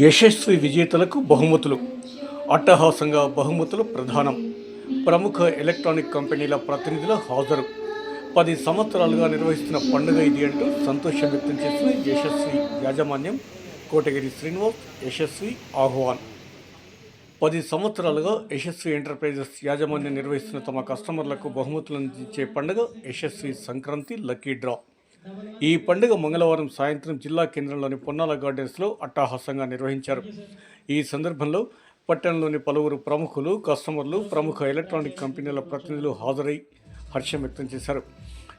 యశస్వి విజేతలకు బహుమతులు. అట్టహాసంగా బహుమతులు ప్రధానం. ప్రముఖ ఎలక్ట్రానిక్ కంపెనీల ప్రతినిధుల హాజరు. పది సంవత్సరాలుగా నిర్వహిస్తున్న పండుగ ఇది అంటూ సంతోషం వ్యక్తం చేసిన యశస్వి యాజమాన్యం కోటగిరి శ్రీనివాస్ యశస్వి ఆహ్వాన్. పది సంవత్సరాలుగా యశస్వి ఎంటర్ప్రైజెస్ యాజమాన్యం నిర్వహిస్తున్న తమ కస్టమర్లకు బహుమతులు అందించే పండుగ యశస్వి సంక్రాంతి లక్కీ డ్రా. ఈ పండుగ మంగళవారం సాయంత్రం జిల్లా కేంద్రంలోని పొన్నాల గార్డెన్స్లో అట్టహాసంగా నిర్వహించారు. ఈ సందర్భంలో పట్టణంలోని పలువురు ప్రముఖులు కస్టమర్లు ప్రముఖ ఎలక్ట్రానిక్ కంపెనీల ప్రతినిధులు హాజరై హర్షం వ్యక్తం చేశారు.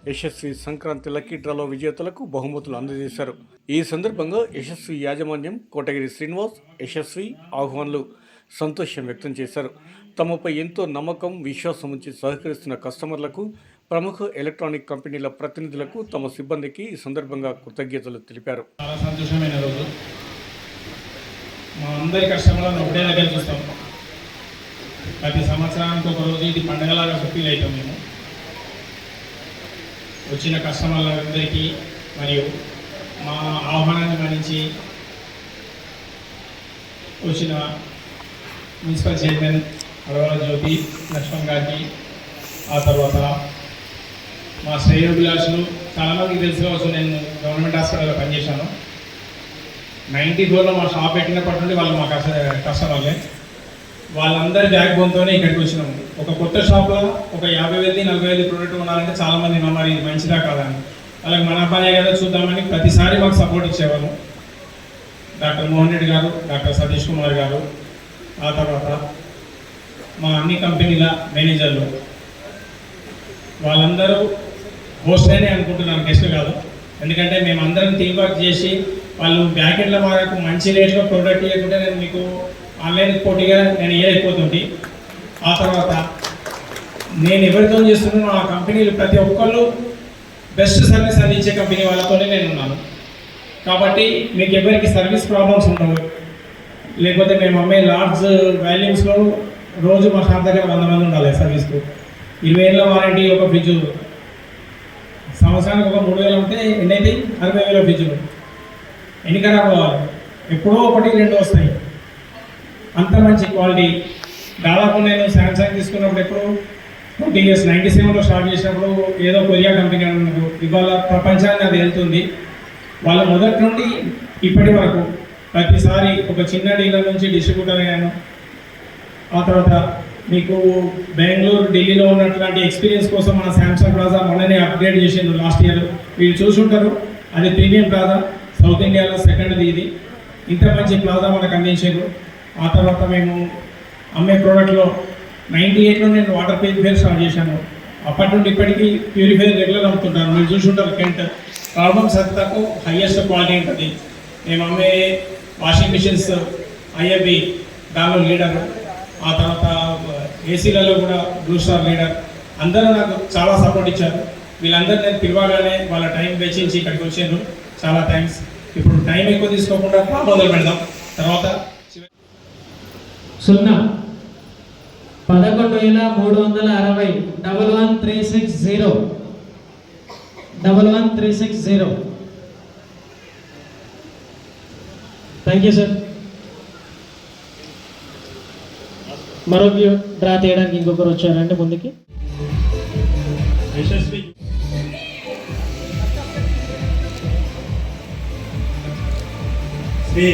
యశస్వి సంక్రాంతి లక్కీ డ్రాలో విజేతలకు బహుమతులు అందజేశారు. ఈ సందర్భంగా యశస్వి యాజమాన్యం కోటగిరి శ్రీనివాస్ యశస్వి ఆహ్వాన్లు సంతోషం వ్యక్తం చేశారు. తమపై ఎంతో నమ్మకం విశ్వాసం ఉంచి సహకరిస్తున్న కస్టమర్లకు ప్రముఖ ఎలక్ట్రానిక్ కంపెనీల ప్రతినిధులకు తమ సిబ్బందికి ఈ సందర్భంగా కృతజ్ఞతలు తెలిపారు. చాలా సంతోషమైన రోజు. మా అందరి కస్టమర్లను ఒకటే దగ్గర చూస్తాం ప్రతి సంవత్సరానికి ఒక రోజు ఇది పండగలాగా ఫీల్ అవుతాం మేము. వచ్చిన కస్టమర్లందరికీ మరియు మా ఆహ్వానాన్ని మన్నించి వచ్చిన మున్సిపల్ చైర్మన్ అడవాల జ్యోతి లక్ష్మణ్ గారికి ఆ తర్వాత మా శ్రేయోభిలాషులు చాలామందికి తెలిసి కావచ్చు నేను గవర్నమెంట్ హాస్పిటల్లో పనిచేశాను. నైంటీ ఫోర్లో మా షాప్ పెట్టినప్పటి నుండి వాళ్ళు మా కష్ట కస్టమర్లే వాళ్ళందరి బ్యాక్ బోన్తోనే ఇక్కడికి వచ్చినాము. ఒక కొత్త షాప్లో ఒక యాభై వేలది నలభై వేలు ప్రోడక్ట్ కొనాలంటే చాలామంది మరి ఇది మంచిదా కాదని వాళ్ళకి మన పనే కదా చూద్దామని ప్రతిసారి మాకు సపోర్ట్ ఇచ్చేవాళ్ళు. డాక్టర్ మోహన్ రెడ్డి గారు డాక్టర్ సతీష్ కుమార్ గారు ఆ తర్వాత మా అన్ని కంపెనీల మేనేజర్లు. వాళ్ళందరూ హోస్టేనే అనుకుంటున్నాను గెస్ట్ కాదు. ఎందుకంటే మేము అందరం టీం వర్క్ చేసి వాళ్ళు బ్యాకెట్ల మాకు మంచి రేట్లో ప్రోడక్ట్ ఇవ్వకుంటే నేను మీకు ఆన్లైన్ పోటీగా నేను ఇవ్వలేకపోతుంది ఆ తర్వాత నేను ఎవరితో చేస్తున్నానో ఆ కంపెనీలు ప్రతి ఒక్కళ్ళు బెస్ట్ సర్వీస్ అందించే కంపెనీ వాళ్ళతోనే నేను ఉన్నాను కాబట్టి మీకు ఎవరికి సర్వీస్ ప్రాబ్లమ్స్ ఉండవు. లేకపోతే మేము అమ్మే లార్జ్ వాల్యూమ్స్లో రోజు మా షాప్ దగ్గర వంద మంది ఉండాలి సర్వీస్కు ఇరవై ఏళ్ళ వారంటీ ఒక ఫ్రిడ్జ్ సంవత్సరానికి ఒక మూడు వేలు ఉంటే ఎన్ని అవుతాయి అరవై వేల ఫీజులు ఎన్ని కావాలి? ఎప్పుడో ఒకటి రెండు వస్తాయి. అంత మంచి క్వాలిటీ. దాదాపు నేను శాంసంగ్ తీసుకున్నప్పుడు ఎప్పుడు ట్వంటీ ఇయర్స్ నైంటీ సెవెన్లో స్టార్ట్ చేసినప్పుడు ఏదో కొరియా కంపెనీ అన్నారు ఇవాళ ప్రపంచాన్ని అది వెళ్తుంది. వాళ్ళ మొదటి నుండి ఇప్పటి వరకు ప్రతిసారి ఒక చిన్న డీలర్ నుంచి డిస్ట్రిబ్యూటర్ అయ్యాను ఆ తర్వాత మీకు బెంగళూరు ఢిల్లీలో ఉన్నటువంటి ఎక్స్పీరియన్స్ కోసం మన శాంసంగ్ ప్లాజా మొన్ననే అప్గ్రేడ్ చేసిండు లాస్ట్ ఇయర్ మీరు చూసుంటారు. అది ప్రీమియం ప్లాజా సౌత్ ఇండియాలో సెకండ్ది ఇది. ఇంత మంచి ప్లాజా మనకు అందించారు ఆ తర్వాత మేము అమ్మే ప్రోడక్ట్లో నైంటీ ఎయిట్లో నేను వాటర్ ప్యూరిఫైర్ స్టార్ట్ చేశాను. అప్పటి నుండి ఇప్పటికీ ప్యూరిఫైర్ రెగ్యులర్ అమ్ముతుంటాను మీరు చూసుంటారు కెంట్ ప్రాబ్లమ్స్ సత్తాకు హయ్యెస్ట్ క్వాలిటీ ఉంటుంది. మేము అమ్మే వాషింగ్ మిషన్స్ ఐఎఫ్బి దానిలో లీడర్ ఆ తర్వాత ఏసీలలో కూడా బ్లూ స్టార్ లీడర్ అందరూ నాకు చాలా సపోర్ట్ ఇచ్చారు. వీళ్ళందరూ నేను పిలవగానే వాళ్ళ టైం వెచ్చించి ఇక్కడికి వచ్చాను చాలా థ్యాంక్స్ ఇప్పుడు టైం ఎక్కువ తీసుకోకుండా మొదలు పెడదాం. తర్వాత సున్నా. పదకొండు వేల మూడు వందల అరవై double one three six zero. Double one three six zero. Thank you sir మరొక డ్రా తీయడానికి ఇంకొకరు వచ్చారండి ముందుకి. యశస్వి. శ్రీ